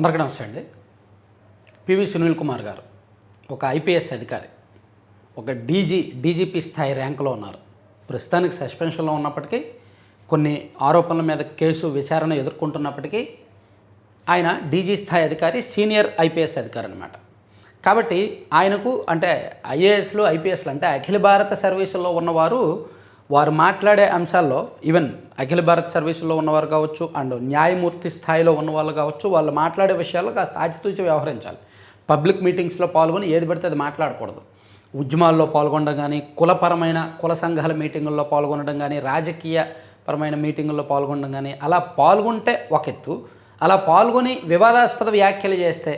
అందరికీ నమస్తే అండి. పివి సునీల్ కుమార్ గారు ఒక ఐపీఎస్ అధికారి ఒక డీజీ డీజీపీ స్థాయి ర్యాంకులో ఉన్నారు. ప్రస్తుతానికి సస్పెన్షన్లో ఉన్నప్పటికీ కొన్ని ఆరోపణల మీద కేసు విచారణ ఎదుర్కొంటున్నప్పటికీ ఆయన డీజీ స్థాయి అధికారి సీనియర్ ఐపీఎస్ అధికారి అనమాట కాబట్టి ఆయనకు అంటే ఐఏఎస్లు ఐపీఎస్లు అంటే అఖిల భారత సర్వీసుల్లో ఉన్నవారు వారు మాట్లాడే అంశాల్లో ఈవెన్ అఖిల భారత్ సర్వీసుల్లో ఉన్నవారు కావచ్చు అండ్ న్యాయమూర్తి స్థాయిలో ఉన్న వాళ్ళు కావచ్చు వాళ్ళు మాట్లాడే విషయాల్లో కాస్త ఆచితూచి వ్యవహరించాలి. పబ్లిక్ మీటింగ్స్లో పాల్గొని ఏది పడితే అది మాట్లాడకూడదు. ఉద్యమాల్లో పాల్గొనడం కానీ కులపరమైన కుల సంఘాల మీటింగుల్లో పాల్గొనడం కానీ రాజకీయ పరమైన మీటింగుల్లో పాల్గొనడం కానీ అలా పాల్గొంటే ఒక ఎత్తు. అలా పాల్గొని వివాదాస్పద వ్యాఖ్యలు చేస్తే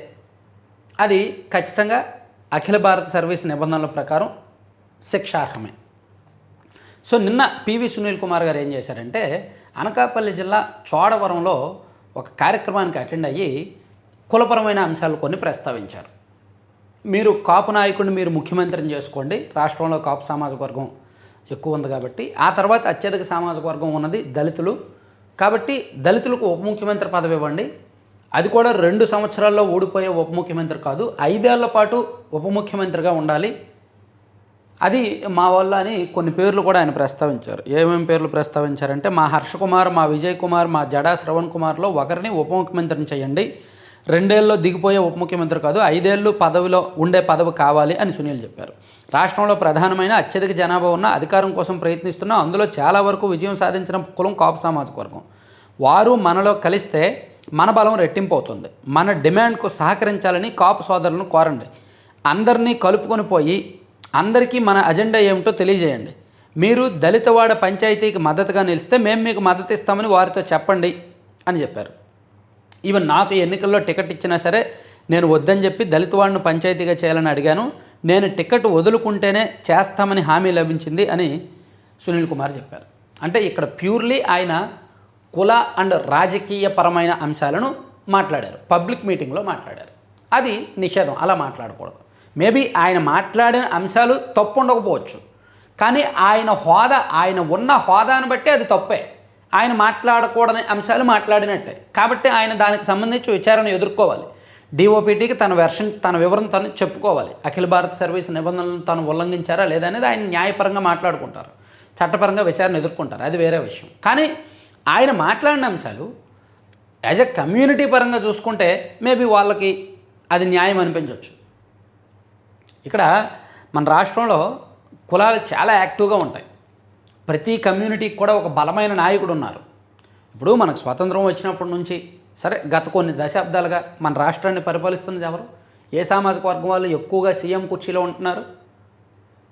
అది ఖచ్చితంగా అఖిల భారత సర్వీస్ నిబంధనల ప్రకారం శిక్షార్హమే. సో నిన్న పివి సునీల్ కుమార్ గారు ఏం చేశారంటే అనకాపల్లి జిల్లా చోడవరంలో ఒక కార్యక్రమానికి అటెండ్ అయ్యి కులపరమైన అంశాలు కొన్ని ప్రస్తావించారు. మీరు కాపు నాయకుడిని మీరు ముఖ్యమంత్రిని చేసుకోండి. రాష్ట్రంలో కాపు సామాజిక వర్గం ఎక్కువ ఉంది కాబట్టి. ఆ తర్వాత అత్యధిక సామాజిక వర్గం ఉన్నది దళితులు. కాబట్టి దళితులకు ఉప ముఖ్యమంత్రి పదవి ఇవ్వండి. అది కూడా రెండు సంవత్సరాల్లో ఓడిపోయే ఉప ముఖ్యమంత్రి కాదు. ఐదేళ్ళ పాటు ఉప ముఖ్యమంత్రిగా ఉండాలి. అది మా వల్ల అని కొన్ని పేర్లు కూడా ఆయన ప్రస్తావించారు. ఏమేమి పేర్లు ప్రస్తావించారంటే మా హర్ష కుమార్ మా విజయ్ కుమార్ మా జడా శ్రవణ్ కుమార్లో ఒకరిని ఉప ముఖ్యమంత్రిని చేయండి. రెండేళ్ళలో దిగిపోయే ఉప ముఖ్యమంత్రి కాదు ఐదేళ్ళు పదవిలో ఉండే పదవి కావాలి అని సునీల్ చెప్పారు. రాష్ట్రంలో ప్రధానమైన అత్యధిక జనాభా ఉన్న అధికారం కోసం ప్రయత్నిస్తున్న అందులో చాలా వరకు విజయం సాధించిన కులం కాపు సామాజిక వర్గం వారు మనలో కలిస్తే మన బలం రెట్టింపు అవుతుంది మన డిమాండ్కు సహకరించాలని కాపు సోదరులను కోరండి. అందరినీ కలుపుకొని పోయి అందరికీ మన అజెండా ఏమిటో తెలియజేయండి. మీరు దళితవాడ పంచాయతీకి మద్దతుగా నిలిస్తే మేము మీకు మద్దతు ఇస్తామని వారితో చెప్పండి అని చెప్పారు. ఈవెన్ నాకు ఎన్నికల్లో టికెట్ ఇచ్చినా సరే నేను వద్దని చెప్పి దళితవాడను పంచాయతీగా చేయాలని అడిగాను. నేను టికెట్ వదులుకుంటేనే చేస్తామని హామీ లభించింది అని సునీల్ కుమార్ చెప్పారు. అంటే ఇక్కడ ప్యూర్లీ ఆయన కుల అండ్ రాజకీయ పరమైన అంశాలను మాట్లాడారు. పబ్లిక్ మీటింగ్లో మాట్లాడారు. అది నిషేధం. అలా మాట్లాడకూడదు. మేబీ ఆయన మాట్లాడిన అంశాలు తప్పు ఉండకపోవచ్చు. కానీ ఆయన హోదా ఆయన ఉన్న హోదాను బట్టి అది తప్పే. ఆయన మాట్లాడకూడని అంశాలు మాట్లాడినట్టే. కాబట్టి ఆయన దానికి సంబంధించి విచారణ ఎదుర్కోవాలి. డిఓపిటీకి తన వెర్షన్ తన వివరణ తను చెప్పుకోవాలి. అఖిల భారత్ సర్వీస్ నిబంధనలను తాను ఉల్లంఘించారా లేదా అనేది ఆయన న్యాయపరంగా మాట్లాడుకుంటారు. చట్టపరంగా విచారణ ఎదుర్కొంటారు. అది వేరే విషయం. కానీ ఆయన మాట్లాడిన అంశాలు యాజ్ ఎ కమ్యూనిటీ పరంగా చూసుకుంటే మేబీ వాళ్ళకి అది న్యాయం అనిపించవచ్చు ఇక్కడ మన రాష్ట్రంలో కులాలు చాలా యాక్టివ్గా ఉంటాయి. ప్రతి కమ్యూనిటీకి కూడా ఒక బలమైన నాయకుడు ఉన్నారు. ఇప్పుడు మనకు స్వాతంత్రం వచ్చినప్పటి నుంచి సరే గత కొన్ని దశాబ్దాలుగా మన రాష్ట్రాన్ని పరిపాలిస్తున్నది ఎవరు? ఏ సామాజిక వర్గం వాళ్ళు ఎక్కువగా సీఎం కుర్చీలో ఉంటున్నారు?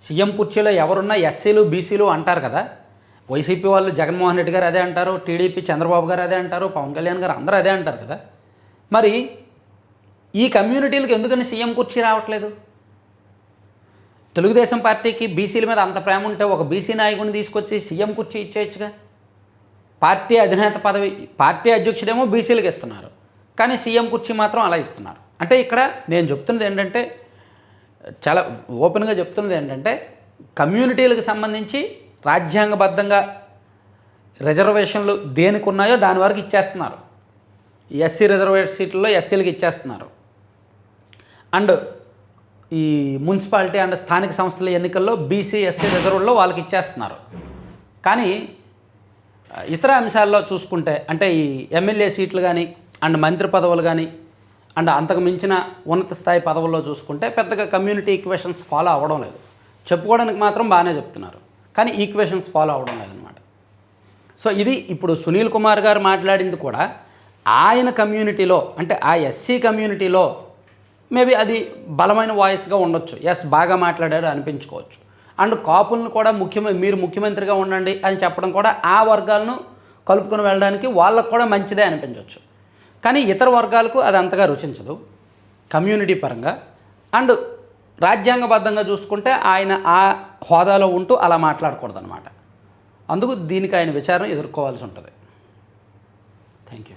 సీఎం కుర్చీలో ఎవరున్నా ఎస్సీలు బీసీలు అంటారు కదా. వైసీపీ వాళ్ళు జగన్మోహన్ రెడ్డి గారు అదే అంటారు టీడీపీ చంద్రబాబు గారు అదే అంటారు పవన్ కళ్యాణ్ గారు అందరూ అదే అంటారు కదా. మరి ఈ కమ్యూనిటీలకు ఎందుకని సీఎం కుర్చీ రావట్లేదు? తెలుగుదేశం పార్టీకి బీసీల మీద అంత ప్రేమ ఉంటే ఒక బీసీ నాయకుడిని తీసుకొచ్చి సీఎం కుర్చీ ఇచ్చేయచ్చుగా? పార్టీ అధినేత పదవి పార్టీ అధ్యక్షుడేమో బీసీలకు ఇస్తున్నారు. కానీ సీఎం కుర్చీ మాత్రం అలా ఇస్తున్నారు. అంటే ఇక్కడ నేను చెప్తున్నది ఏంటంటే చాలా ఓపెన్గా చెప్తున్నది ఏంటంటే కమ్యూనిటీలకు సంబంధించి రాజ్యాంగబద్ధంగా రిజర్వేషన్లు దేనికి ఉన్నాయో దాని వరకు ఇచ్చేస్తున్నారు. ఎస్సీ రిజర్వేషన్ సీట్లలో ఎస్సీలకు ఇచ్చేస్తున్నారు. అండ్ ఈ మున్సిపాలిటీ అండ్ స్థానిక సంస్థల ఎన్నికల్లో బీసీ ఎస్సీ వాళ్ళకి ఇచ్చేస్తున్నారు. కానీ ఇతర అంశాల్లో చూసుకుంటే అంటే ఈ ఎమ్మెల్యే సీట్లు కానీ అండ్ మంత్రి పదవులు కానీ అండ్ అంతకు మించిన ఉన్నత స్థాయి పదవుల్లో చూసుకుంటే పెద్దగా కమ్యూనిటీ ఈక్వేషన్స్ ఫాలో అవ్వడం లేదు. చెప్పుకోవడానికి మాత్రం బాగానే చెప్తున్నారు. కానీ ఈక్వేషన్స్ ఫాలో అవ్వడం లేదనమాట సో ఇది ఇప్పుడు సునీల్ కుమార్ గారు మాట్లాడింది కూడా ఆయన కమ్యూనిటీలో అంటే ఆ ఎస్సీ కమ్యూనిటీలో మేబీ అది బలమైన వాయిస్గా ఉండొచ్చు. ఎస్ బాగా మాట్లాడారు అనిపించుకోవచ్చు. అండ్ కాపులను కూడా ముఖ్యమ మీరు ముఖ్యమంత్రిగా ఉండండి అని చెప్పడం కూడా ఆ వర్గాలను కలుపుకొని వెళ్ళడానికి వాళ్ళకు కూడా మంచిదే అనిపించవచ్చు కానీ ఇతర వర్గాలకు అది అంతగా రుచించదు. కమ్యూనిటీ పరంగా. అండ్ రాజ్యాంగబద్ధంగా చూసుకుంటే ఆయన ఆ హోదాలో ఉంటూ అలా మాట్లాడకూడదు అనమాట అందుకు దీనికి ఆయన విచారణ ఎదుర్కోవాల్సి ఉంటుంది. Thank you